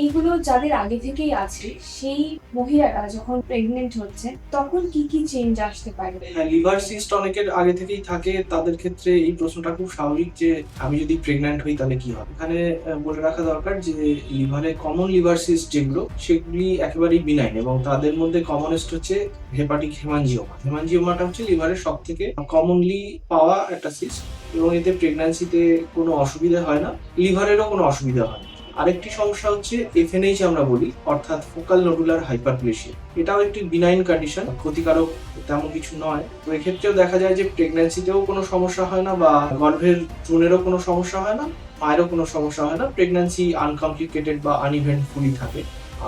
এইগুলো যাদের আগে থেকেই আছে, সেই মহিলারা যখন প্রেগনেন্ট হচ্ছে, তখন কি কি চেঞ্জ আসতে পারে? হ্যাঁ লিভার সিস্ট অনেকের আগে থেকেই থাকে। তাদের ক্ষেত্রে এই প্রশ্নটা খুব স্বাভাবিক যে, আমি যদি প্রেগন্যান্ট হই তাহলে কি হবে? এখানে বলে রাখা দরকার যে লিভারে কমন লিভার সিস্ট যেগুলো, সেগুলি একেবারেই বিনাইন এবং তাদের মধ্যে কমনেস্ট হচ্ছে হেপাটিক হেমানজিওমা হেমানজিওমাটা হচ্ছে লিভারের সব থেকে কমনলি পাওয়া একটা সিস্ট এবং এতে প্রেগন্যান্সিতে কোনো অসুবিধা হয় না। লিভারেরও কোনো অসুবিধা হয় না। আরেকটি সমস্যা হচ্ছে এফএনএইচ আমরা বলি, অর্থাৎ ফোকাল নোডুলার হাইপারপ্লেশিয়া এটাও একটি বিনাইন কন্ডিশন ক্ষতিকারক তেমন কিছু নয়। তো এক্ষেত্রেও দেখা যায় যে প্রেগন্যান্সিতেও কোনো সমস্যা হয় না বা গর্ভের চুনেরও কোনো সমস্যা হয় না, মায়েরও কোনো সমস্যা হয় না প্রেগন্যান্সি আনকমপ্লিকেটেড বা আনইভেন্টফুলি থাকে।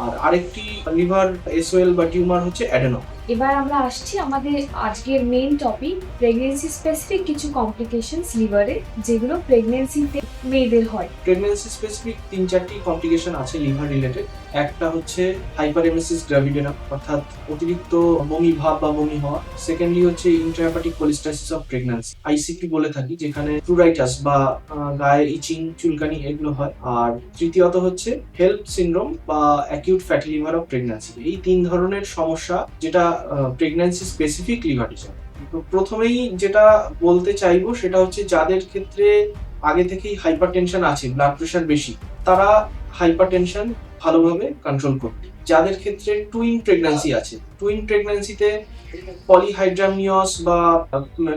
আর আরেকটি লিভার এসওএল বা টিউমার হচ্ছে অ্যাডেনো এবার আমরা আসছি আমাদের আজকের মেইন টপিক প্রেগনেন্সি স্পেসিফিক কিছু কমপ্লিকেশনস লিভারে যেগুলো প্রেগনেন্সিতে মেয়েদের হয়। প্রেগন্যান্সি স্পেসিফিক তিন চারটি কমপ্লিকেশন আছে লিভার রিলেটেড একটা হচ্ছে হাইপারএমেসিস গ্রাভিডেনাম অর্থাৎ অতিরিক্ত বমি ভাব বা বমি হওয়া। সেকেন্ডলি হচ্ছে intrahepatic cholestasis of pregnancy ICP বলে থাকি, যেখানে প্লুরাইটাস বা গায়ে ইচিং চুলকানি এগুলো হয়। আর তৃতীয়ত হচ্ছে হেল্প সিনড্রোম বা acute fatty liver of pregnancy এই তিন ধরনের সমস্যা যেটা প্রেগন্যান্সি স্পেসিফিক লিভার ডিসঅর্ডার তো প্রথমেই যেটা বলতে চাইব সেটা হচ্ছে যাদের ক্ষেত্রে আগে থেকেই হাইপার টেনশন আছে ব্লাড প্রেশার বেশি, তারা হাইপার টেনশন ভালোভাবে কন্ট্রোল করবে। যাদের ক্ষেত্রে টুইন প্রেগন্যান্সি আছে টুইন প্রেগন্যান্সিতে পলিহাইড্রামিয়স বা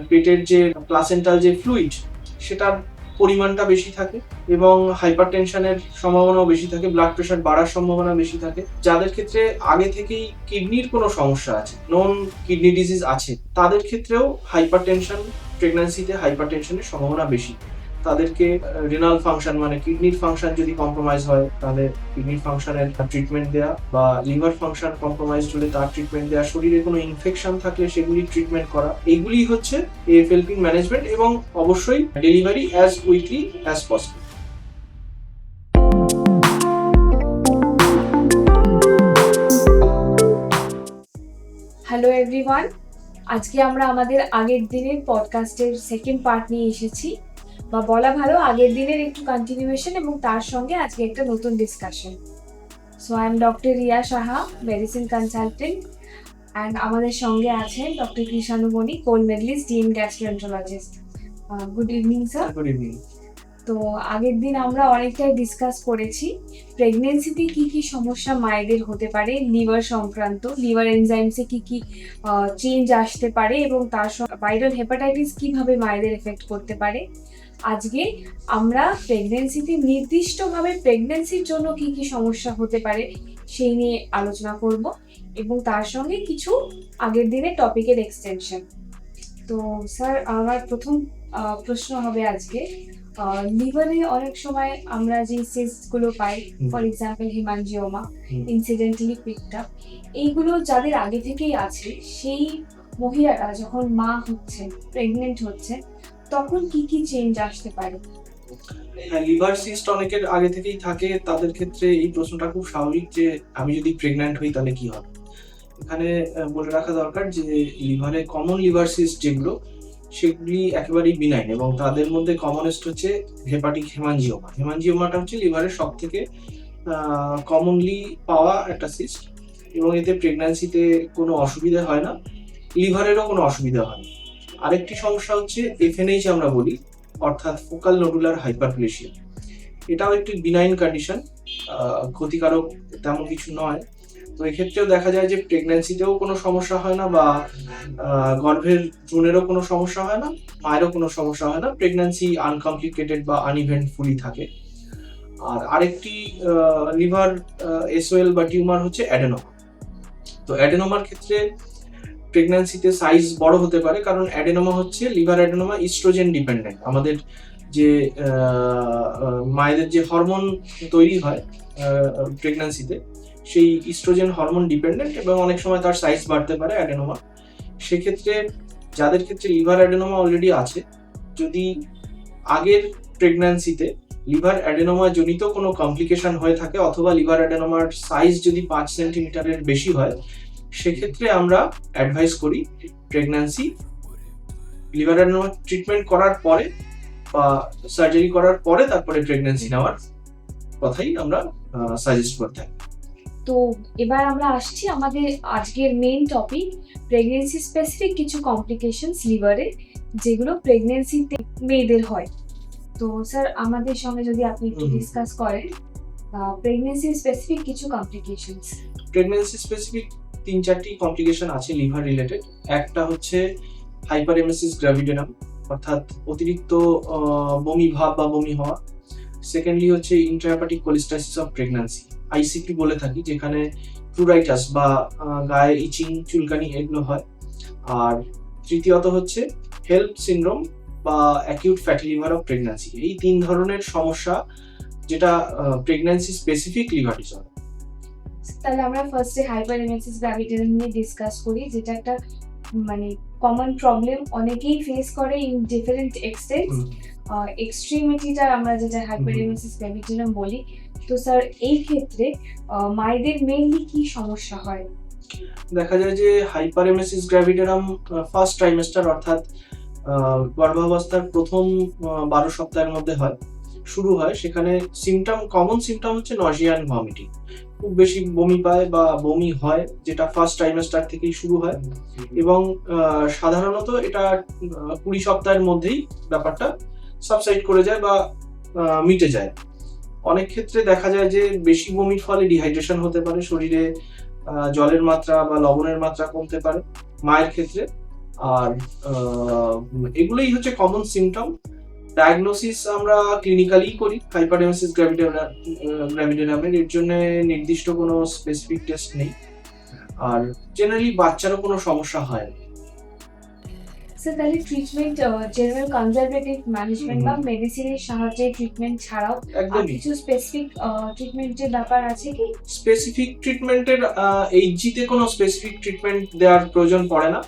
পেটের যে প্লাসেন্টাল যে ফ্লুইড সেটার পরিমাণটা বেশি থাকে এবং হাইপার টেনশনের সম্ভাবনাও বেশি থাকে ব্লাড প্রেশার বাড়ার সম্ভাবনা বেশি থাকে। যাদের ক্ষেত্রে আগে থেকেই কিডনির কোনো সমস্যা আছে নন কিডনি ডিজিজ আছে, তাদের ক্ষেত্রেও হাইপার টেনশন প্রেগন্যান্সিতে হাইপার টেনশনের সম্ভাবনা বেশি। তাদেরকে রিনাল ফাংশন মানে কিডনির ফাংশন যদি কম্প্রোমাইজ হয়, তাহলে কিডনির ফাংশনের ট্রিটমেন্ট দেওয়া বা লিভার ফাংশন কম্প্রোমাইজ হলে তার ট্রিটমেন্ট দেওয়া শরীরে কোনো ইনফেকশন থাকলে সেগুলি ট্রিটমেন্ট করা। এগুলি হচ্ছে এএফএলপি ম্যানেজমেন্ট এবং অবশ্যই delivery as weekly as possible hello everyone আজকে আমরা আমাদের আগের দিনের পডকাস্টের সেকেন্ড পার্ট নিয়ে এসেছি। বা বলা ভালো আগের দিনের একটু কন্টিনিউয়েশন এবং তার সঙ্গে আজকে একটা নতুন discussion so I am doctor Riya Saha medicine consultant and আমাদের সঙ্গে আছেন doctor Krishanumani Kol medallist DM gastroenterologist good evening sir good evening তো আগের দিন আমরা অনেকটাই ডিসকাস করেছি প্রেগনেন্সিতে কি কি সমস্যা মায়েদের হতে পারে লিভার সংক্রান্ত লিভার এনজাইমসে কি কি চেঞ্জ আসতে পারে এবং তার সঙ্গে ভাইরাল হেপাটাইটিস কীভাবে মায়েদের এফেক্ট করতে পারে। আজকে আমরা প্রেগনেন্সিতে নির্দিষ্টভাবে প্রেগনেন্সির জন্য কি কি সমস্যা হতে পারে সেই নিয়ে আলোচনা করব এবং তার সঙ্গে কিছু আগের দিনের টপিকের এক্সটেনশন তো স্যার আমার প্রথম প্রশ্ন হবে আজকে লিভারে অনেক সময় আমরা যে সিস্টগুলো পাই for example hemangioma hmm. Incidentally picked up এইগুলো যাদের আগে থেকেই আছে সেই মহিলারা যখন মা হচ্ছে প্রেগনেন্ট হচ্ছে তখন কি কি চেঞ্জ আসতে পারে? হ্যাঁ লিভার সিস্ট অনেকের আগে থেকেই থাকে, তাদের ক্ষেত্রে এই প্রশ্নটা খুব স্বাভাবিক যে আমি যদি প্রেগন্যান্ট হই তাহলে কি হবে? এখানে বলে রাখা দরকার যে লিভারে কমন লিভার সিস্ট যেগুলো, সেগুলি একেবারেই বিনাইন এবং তাদের মধ্যে কমনেস্ট হচ্ছে হেপাটিক হেমানজিওমা হেমানজিওমাটা হচ্ছে লিভারের সব থেকে কমনলি পাওয়া একটা সিস্ট এবং এতে প্রেগন্যান্সিতে কোনো অসুবিধা হয় না। লিভারেরও কোনো অসুবিধা হয় না। আরেকটি সমস্যা হচ্ছে এফএনএইচ আমরা বলি, অর্থাৎ ফোকাল নোডুলার হাইপারপ্লেশিয়া এটাও একটি বিনাইন কন্ডিশন ক্ষতিকারক তেমন কিছু নয়। তো এক্ষেত্রেও দেখা যায় যে প্রেগন্যান্সিতেও কোনো সমস্যা হয় না বা গর্ভের চুনেরও কোনো সমস্যা হয় না, মায়েরও কোনো সমস্যা হয় না প্রেগন্যান্সি আনকমপ্লিকেটেড বা আনইভেন্টফুলি থাকে। আর আরেকটি লিভার এসওএল বা টিউমার হচ্ছে অ্যাডেনোমা তো অ্যাডেনোমার ক্ষেত্রে প্রেগন্যান্সিতে সাইজ বড় হতে পারে, কারণ অ্যাডেনোমা হচ্ছে লিভার অ্যাডেনোমা ইস্ট্রোজেন ডিপেন্ডেন্ট আমাদের যে মায়েদের যে হরমোন তৈরি হয় প্রেগন্যান্সিতে সেই ইস্ট্রোজেন হরমোন ডিপেন্ডেন্ট এবং অনেক সময় তার সাইজ বাড়তে পারে অ্যাডেনোমা সেক্ষেত্রে যাদের ক্ষেত্রে লিভার অ্যাডেনোমা অলরেডি আছে, যদি আগের প্রেগন্যান্সিতে লিভার অ্যাডেনোমা জনিত কোনো কমপ্লিকেশন হয়ে থাকে অথবা লিভার অ্যাডেনোমার সাইজ যদি পাঁচ সেন্টিমিটারের বেশি হয় সেক্ষেত্রে আমরা অ্যাডভাইস করি প্রেগন্যান্সি লিভার অ্যাডেনোমা ট্রিটমেন্ট করার পরে বা সার্জারি করার পরে তারপরে প্রেগন্যান্সি নেওয়ার কথাই আমরা সাজেস্ট করে থাকি। তো এবার আমরা আসছি আমাদের আজকের মেইন টপিক প্রেগনেন্সি স্পেসিফিক কিছু কমপ্লিকেশনস লিভারে যেগুলো প্রেগনেন্সিতে মেয়েদের হয়। তো স্যার আমাদের সঙ্গে যদি আপনি একটু ডিসকাস করেন প্রেগনেন্সি স্পেসিফিক কিছু কমপ্লিকেশনস প্রেগনেন্সি স্পেসিফিক তিন চারটি কমপ্লিকেশন আছে লিভার রিলেটেড একটা হচ্ছে হাইপারেমেসিস গ্র্যাভিডেনাম অর্থাৎ অতিরিক্ত বমি ভাব বা বমি হওয়া। সেকেন্ডলি হচ্ছে intrahepatic cholestasis of pregnancy ICP বলে থাকি, যেখানে প্লুরাইটাস বা গায়ে ইচিং চুলকানি এগুলো হয়। আর তৃতীয়ত হচ্ছে হেল্প সিনড্রোম বা acute fatty liver of pregnancy এই তিন ধরনের সমস্যা যেটা প্রেগন্যান্সি স্পেসিফিক লিভার ডিসঅর্ডার তাহলে আমরা ফার্স্টে হাইপার এমএসিস গ্র্যাভিটেশন নিয়ে ডিসকাস করি যেটা একটা মানে কমন প্রবলেম অনেকেই ফেস করে ইন ডিফারেন্ট এক্সটেন্ট এক্সট্রিমিটিটা আমরা যেটা হাইপার এমএসিস গ্র্যাভিটেশন বলি। তো স্যার এই ক্ষেত্রে মায়েদের মেইনলি কি সমস্যা হয়? দেখা যায় যে হাইপারেমেসিস গ্র্যাভিডেরাম ফার্স্ট ট্রাইমেস্টার অর্থাৎ গর্ভাবস্থার প্রথম বারো সপ্তাহের মধ্যে হয়। শুরু হয় সেখানে সিমটম কমন সিমটম হচ্ছে নজিয়ান ভমিটিং খুব বেশি বমি পায় বা বমি হয় যেটা ফার্স্ট ট্রাইমেস্টার থেকেই শুরু হয়। এবং সাধারণত এটা কুড়ি সপ্তাহের মধ্যেই ব্যাপারটা সাবসাইড করে যায় বা মিটে যায়। অনেক ক্ষেত্রে দেখা যায় যে বেশি বমির ফলে ডিহাইড্রেশন হতে পারে শরীরে জলের মাত্রা বা লবণের মাত্রা কমতে পারে মায়ের ক্ষেত্রে। আর এগুলোই হচ্ছে কমন সিমটম ডায়াগনোসিস আমরা ক্লিনিক্যালি করি হাইপারডেমোসিস গ্র্যাভিডেনামের এর জন্য নির্দিষ্ট কোনো স্পেসিফিক টেস্ট নেই। আর জেনারেলি বাচ্চারও কোনো সমস্যা হয় না। স্যার তাহলে ট্রিটমেন্ট জেনারেল কনজারভেটিভ ম্যানেজমেন্ট বা মেডিসিনের সাহায্যে ট্রিটমেন্ট ছাড়াও কিছু স্পেসিফিক ট্রিটমেন্টের ব্যাপার আছে কি? স্পেসিফিক ট্রিটমেন্টের এইচজিতে কোনো স্পেসিফিক ট্রিটমেন্ট দেওয়ার প্রয়োজন পড়ে না।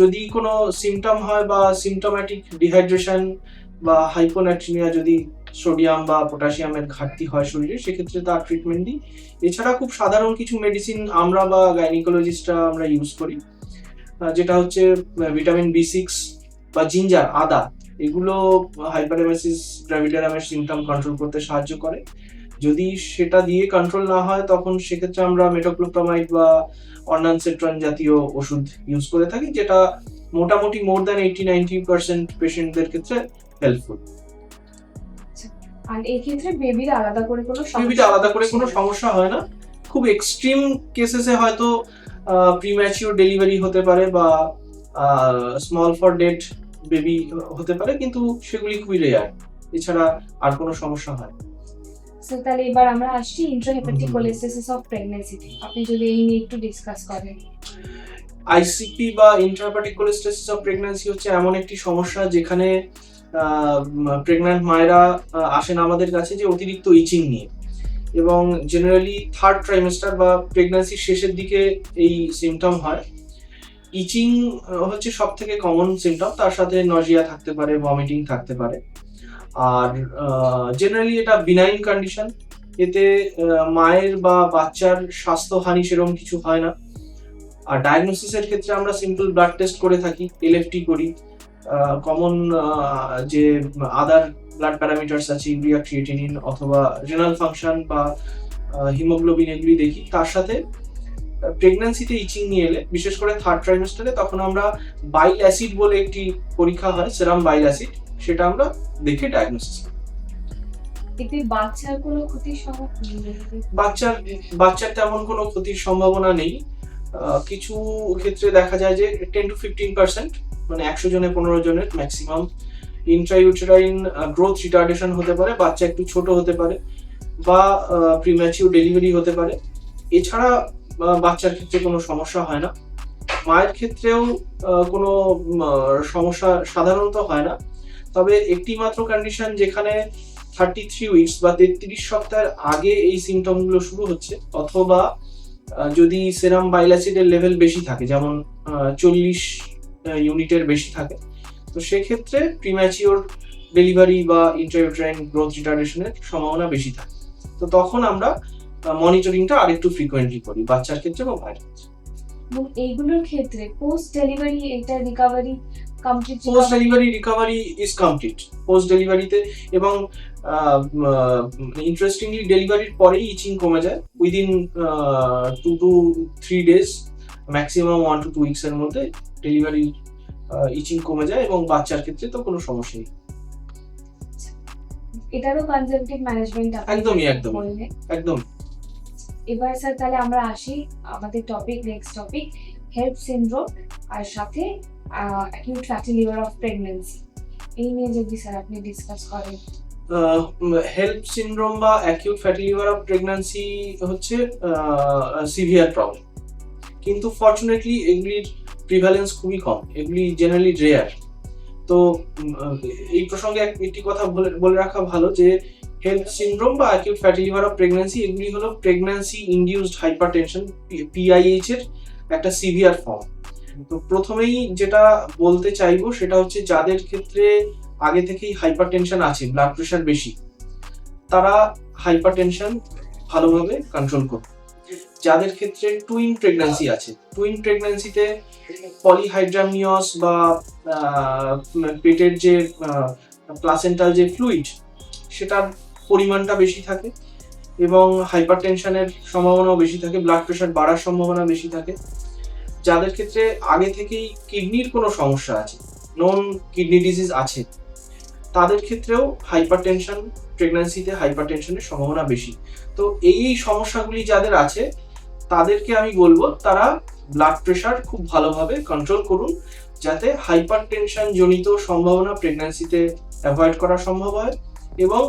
যদি কোনো সিমটম হয় বা সিমটোম্যাটিক ডিহাইড্রেশন বা হাইপোনাট্রিমিয়া যদি সোডিয়াম বা পটাশিয়ামের ঘাটতি হয় শরীরে, সেক্ষেত্রে তার ট্রিটমেন্ট দিই। এছাড়া খুব সাধারণ কিছু মেডিসিন আমরা বা গাইনিকোলজিস্টরা আমরা ইউজ করি। যেটা হচ্ছে ভিটামিন বি সিক্স বা জিঞ্জার আদা, এগুলো হাইপারেমেসিস গ্র্যাভিডারামের সিমটম কন্ট্রোল করতে সাহায্য করে। যদি সেটা দিয়ে কন্ট্রোল না হয়, তখন সেক্ষেত্রে আমরা মেটোক্লোপ্রামাইড বা অর্নানসেট্রন জাতীয় ওষুধ ইউজ করে থাকি যেটা মোটামুটি more than eighty ninety percent পেশেন্টদের ক্ষেত্রে হেল্পফুল আর এই ক্ষেত্রে বেবির আলাদা করে কোনো বেবিতে আলাদা করে কোনো সমস্যা হয় না। খুব এক্সট্রিম কেসেসে হয়তো প্রিম্যাচিওর ডেলিভারি হতে পারে বা স্মল ফর ডেড বেবি হতে পারে কিন্তু সেগুলি খুবই রেয়ার এছাড়া আর কোনো সমস্যা হয় না। স্যার তাহলে এবার আমরা আসছি ইন্ট্রাহেপাটিক হুম। কোলেস্টেসিস অফ প্রেগন্যান্সিতে আপনি যদি এই নিয়ে একটু ডিসকাস করেন। আইসিপি বা ইন্ট্রাহেপাটিক কোলেস্টেসিস অফ প্রেগন্যান্সি হচ্ছে এমন একটি সমস্যা যেখানে প্রেগন্যান্ট মায়েরা আসেন আমাদের কাছে যে অতিরিক্ত ইচিং নিয়ে। এবং জেনারেলি থার্ড ট্রাইমেস্টার বা প্রেগন্যান্সির শেষের দিকে এই সিমটম হয়। ইচিং হচ্ছে সব থেকে কমন সিমটম তার সাথে নজিয়া থাকতে পারে ভমিটিং থাকতে পারে। আর জেনারেলি এটা বিনাইন কন্ডিশন এতে মায়ের বা বাচ্চার স্বাস্থ্যহানি সেরকম কিছু হয় না। আর ডায়াগনোসিসের ক্ষেত্রে আমরা সিম্পল ব্লাড টেস্ট করে থাকি এলএফটি করি। কমন যে আদার ব্লাড প্যারামিটার্স আছে ইউরিয়া ক্রিয়েটিনিন অথবা রেনাল ফাংশন বা হিমোগ্লোবিন এগুলি দেখি। তার সাথে প্রেগন্যান্সিতে ইচিং নিয়ে এলে, বিশেষ করে থার্ড ট্রাইমেস্টারে তখন আমরা বাইল অ্যাসিড বলে একটি পরীক্ষা হয় সেরাম বাইল অ্যাসিড সেটা আমরা দেখে ডায়াগনোসিস করি। এতে বাচ্চার কোনো ক্ষতির সম্ভাবনা বাচ্চার বাচ্চার তেমন কোনো ক্ষতির সম্ভাবনা নেই। কিছু ক্ষেত্রে দেখা যায় যে টেন টু ফিফটিন পার্সেন্ট মানে একশো জনে পনেরো জনের ম্যাক্সিমাম ইন্ট্রাইউটেরাইন গ্রোথ রিটার্ডেশন হতে পারে বাচ্চা একটু ছোট হতে পারে বা প্রিম্যাচিউর ডেলিভারি হতে পারে। এছাড়া বাচ্চার ক্ষেত্রে কোনো সমস্যা হয় না। মায়ের ক্ষেত্রেও কোনো সমস্যা সাধারণত হয় না। তবে একটি মাত্র কন্ডিশন যেখানে থার্টি থ্রি উইকস বা তেত্রিশ সপ্তাহের আগে এই সিমটমগুলো শুরু হচ্ছে, অথবা যদি সেরাম বাইলাসিডের লেভেল বেশি থাকে, যেমন চল্লিশ ইউনিটের বেশি থাকে, তো সেক্ষেত্রে প্রিম্যাচিওর ডেলিভারি বা ইন্টারভিউট্রাইন গ্রোথ রিটার্ডেশনের সম্ভাবনা বেশি থাকে। তো তখন আমরা মনিটরিংটা আরেকটু ফ্রিকোয়েন্টলি করি, বাচ্চার ক্ষেত্রে বা মায়ের ক্ষেত্রে। এবং এইগুলোর ক্ষেত্রে পোস্ট ডেলিভারি এটা recovery post delivery recovery is complete post ডেলিভারিতে এবং ইন্টারেস্টিংলি ডেলিভারির পরেই ইচিং কমে যায়। Within two to three days maximum one to two weeks এর মধ্যে ডেলিভারি ইচিং কমে যায় এবং বাচ্চার ক্ষেত্রে তো কোনো সমস্যা নেই। এটারও কনজারভেটিভ ম্যানেজমেন্ট একদমই। বললেন। একদম এবার স্যার তাহলে আমরা আসি আমাদের topic next topic HELLP syndrome আর সাথে acute fatty liver of pregnancy এই নিয়ে যদি স্যার আপনি ডিসকাস করেন। হেল্প সিনড্রোম বা acute fatty liver of pregnancy হচ্ছে সিভিয়ার প্রবলেম কিন্তু ফর্চুনেটলি এগুলির প্রিভ্যালেন্স খুবই কম। এগুলি জেনারেলি রেয়ার তো এই প্রসঙ্গে একটি কথা বলে রাখা ভালো যে হেল্প সিনড্রোম বা acute fatty liver of pregnancy এগুলি হলো প্রেগন্যান্সি ইনডিউসড হাইপারটেনশন পিআইএইচ এর একটা সিভিয়ার ফর্ম তো প্রথমেই যেটা বলতে চাইব সেটা হচ্ছে যাদের ক্ষেত্রে আগে থেকেই হাইপার টেনশন আছে ব্লাড প্রেশার বেশি, তারা হাইপার টেনশন ভালোভাবে কন্ট্রোল করবে যাদের ক্ষেত্রে টুইন প্রেগন্যান্সি আছে টুইন প্রেগন্যান্সিতে পলিহাইড্রামিয়স বা পেটের যে প্লাসেন্টাল যে ফ্লুইড সেটার পরিমাণটা বেশি থাকে এবং হাইপার টেনশনের সম্ভাবনাও বেশি থাকে ব্লাড প্রেশার বাড়ার সম্ভাবনা বেশি থাকে। যাদের ক্ষেত্রে আগে থেকেই কিডনির কোনো সমস্যা আছে নন কিডনি ডিজিজ আছে, তাদের ক্ষেত্রেও হাইপার টেনশন প্রেগন্যান্সিতে হাইপার টেনশনের সম্ভাবনা বেশি। তো এই সমস্যাগুলি যাদের আছে, তাদেরকে আমি বলব তারা ব্লাড প্রেশার খুব ভালোভাবে কন্ট্রোল করুন, যাতে হাইপার টেনশন জনিত সম্ভাবনা প্রেগন্যান্সিতে অ্যাভয়েড করা সম্ভব হয় এবং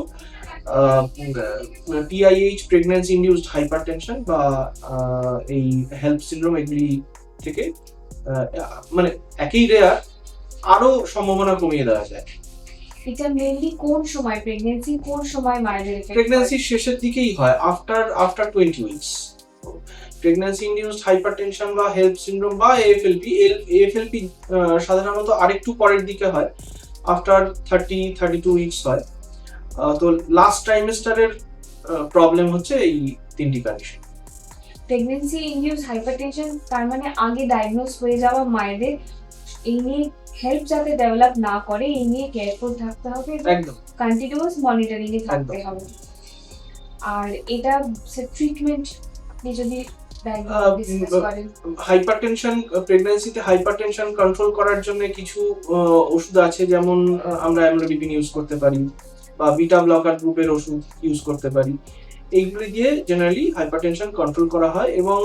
PIH pregnancy induced hypertension বা এই হেল্প সিন্ড্রোম এগুলি থেকে মানে একই রেয়ার আরও সম্ভাবনা কমিয়ে দেওয়া যায়। এটা মেনলি কোন সময়? প্রেগন্যান্সি কোন সময় মায়েদের প্রেগন্যান্সির শেষের দিকেই হয় after after twenty weeks pregnancy induced hypertension বা হেল্প সিন্ড্রোম বা এএফএলপি এএফএলপি সাধারণত আরেকটু পরের দিকে হয় after thirty thirty two weeks হয় তো লাস্ট ট্রাইমেস্টারের প্রবলেম হচ্ছে এই তিনটি কন্ডিশন প্রেগন্যান্সি ইনডিউস হাইপারটেনশন তার মানে আগে ডায়াগনোস হয়ে যাওয়া মায়েদের এই নিয়ে হেল্প যাতে ডেভেলপ না করে এই নিয়ে কেয়ারফুল থাকতে হবে কন্টিনিউয়াস মনিটরিং এ থাকতে হবে। আর এটা ট্রিটমেন্ট আপনি যদি হাইপারটেনশন প্রেগন্যান্সিতে হাইপারটেনশন কন্ট্রোল করার জন্য কিছু ওষুধ আছে যেমন আমরা অ্যামলোডিপিন ইউজ করতে পারি বা বিটা ব্লকার গ্রুপের ওষুধ ইউজ করতে পারি। এইগুলি দিয়ে জেনারেলি হাইপারটেনশন কন্ট্রোল করা হয় এবং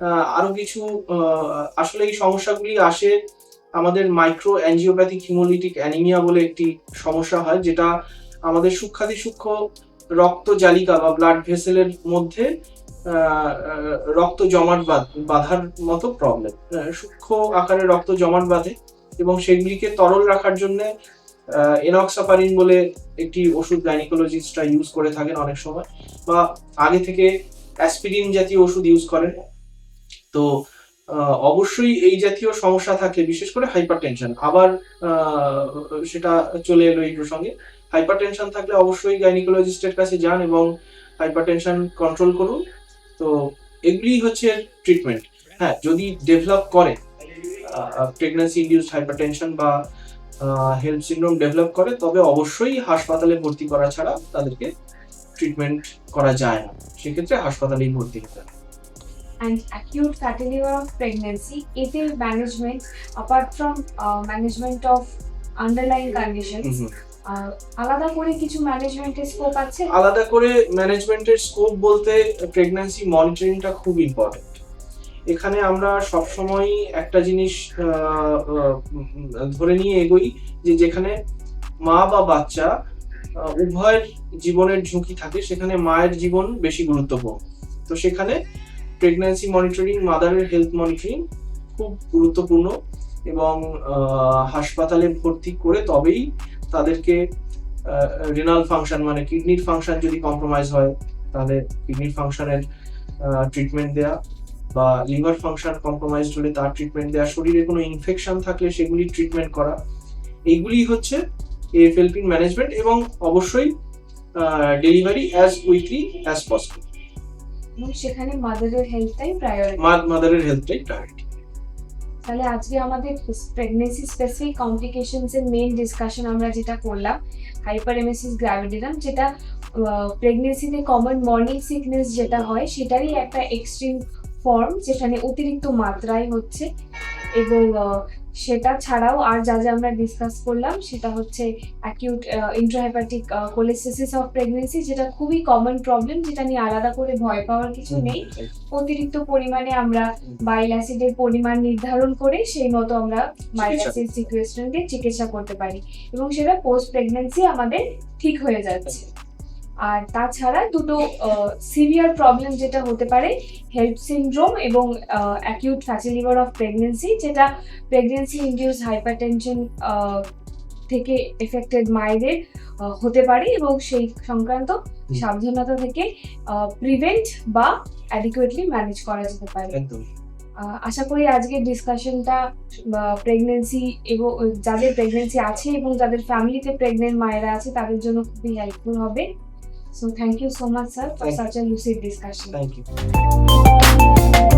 আহ, আরও কিছু আসলে এই সমস্যাগুলি আসে আমাদের মাইক্রো অ্যাঞ্জিওপ্যাথিক হিমোলিটিক অ্যানিমিয়া বলে একটি সমস্যা হয় যেটা আমাদের সূক্ষাতি সূক্ষ্ম রক্ত জালিকা বা ব্লাড ভেসেলের মধ্যে রক্ত জমাট বাঁধ- বাঁধার মতো প্রবলেম সূক্ষ্ম আকারে রক্ত জমাট বাঁধে এবং সেগুলিকে তরল রাখার জন্য এনক্সাপারিন বলে একটি ওষুধ গাইনিকোলজিস্টরা ইউজ করে থাকেন অনেক সময়, বা আগে থেকে অ্যাসপিরিন জাতীয় ওষুধ ইউজ করেন। তো অবশ্যই এই জাতীয় সমস্যা থাকে, বিশেষ করে হাইপার টেনশন আবার সেটা চলে এলো এই প্রসঙ্গে। হাইপার টেনশন থাকলে অবশ্যই গাইনিকোলজিস্টের কাছে যান এবং হাইপার টেনশন কন্ট্রোল করুন। তো এগুলি হচ্ছে ট্রিটমেন্ট হ্যাঁ যদি ডেভেলপ করে প্রেগন্যান্সি ইন্ডিউসড হাইপারটেনশন বা হেলথ সিন্ড্রোম ডেভেলপ করে তবে অবশ্যই হাসপাতালে ভর্তি করা ছাড়া তাদেরকে ট্রিটমেন্ট করা যায় না। সেক্ষেত্রে হাসপাতালেই ভর্তি হতে হবে। And acute fatty liver of pregnancy এতে management apart from management of underlying condition hmm hmm. আলাদা করে কিছু ম্যানেজমেন্টের স্কোপ আছে? আলাদা করে ম্যানেজমেন্টের স্কোপ বলতে প্রেগন্যান্সি মনিটরিংটা খুব ইম্পর্টেন্ট এখানে আমরা সবসময় একটা জিনিস ধরে নিয়ে এগোই যে যেখানে মা বা বাচ্চা উভয়ের জীবনের ঝুঁকি থাকে, সেখানে মায়ের জীবন বেশি গুরুত্বপূর্ণ। তো সেখানে প্রেগন্যান্সি মনিটরিং মাদারের হেলথ মনিটরিং খুব গুরুত্বপূর্ণ এবং হাসপাতালে ভর্তি করে তবেই তাদেরকে রিনাল ফাংশন মানে কিডনির ফাংশন যদি কম্প্রোমাইজ হয়, তাহলে কিডনির ফাংশনের ট্রিটমেন্ট দেয়া বা লিভার ফাংশন কম্প্রোমাইজ হলে তার ট্রিটমেন্ট দেয়া শরীরে কোনো ইনফেকশন থাকলে সেগুলি ট্রিটমেন্ট করা। এইগুলি হচ্ছে এএফএলপি ম্যানেজমেন্ট এবং অবশ্যই delivery as weekly as possible সেখানে মাদারের হেলথটাই প্রায়োরিটি মাদারের হেলথটাই প্রায়োরিটি তাহলে আজকে আমাদের প্রেগনেন্সি স্পেসিফিক কমপ্লিকেশনস এর মেইন ডিসকাশন আমরা যেটা করলাম হাইপার এমএসিস গ্র্যাভিডিনাম যেটা প্রেগনেন্সিতে কমন মর্নিং সিকনেস যেটা হয় সেটারই একটা এক্সট্রিম ফর্ম যেখানে অতিরিক্ত মাত্রায় হচ্ছে এবং সেটা ছাড়াও আর যা যা আমরা ডিসকাস করলাম সেটা হচ্ছে অ্যাকিউট ইন্ট্রাহেপাটিক কোলেসিস অফ প্রেগনেন্সি যেটা খুবই কমন প্রবলেম যেটা নিয়ে আলাদা করে ভয় পাওয়ার কিছু নেই। অতিরিক্ত পরিমাণে আমরা বাইল অ্যাসিডের পরিমাণ নির্ধারণ করে সেই মতো আমরা বাইল অ্যাসিড সিকুয়েশন দিয়ে চিকিৎসা করতে পারি এবং সেটা পোস্ট প্রেগন্যান্সি আমাদের ঠিক হয়ে যাচ্ছে। আর তাছাড়া দুটো সিভিয়ার প্রবলেম যেটা হতে পারে হেল্প সিনড্রোম এবং acute fatty liver of pregnancy যেটা প্রেগনেন্সি ইনডিউস হাইপারটেনশন থেকে এফেক্টেড মায়েদের হতে পারে এবং সেই সংক্রান্ত সাবধানতা থেকে প্রিভেন্ট বা অ্যাডিকুয়েটলি ম্যানেজ করা যেতে পারে। আশা করি আজকের ডিসকাশনটা প্রেগনেন্সি এবং যাদের প্রেগনেন্সি আছে এবং যাদের ফ্যামিলিতে প্রেগনেন্ট মায়েরা আছে তাদের জন্য খুবই হেল্পফুল হবে। So thank you so much, sir, for thank such a lucid discussion. Thank you.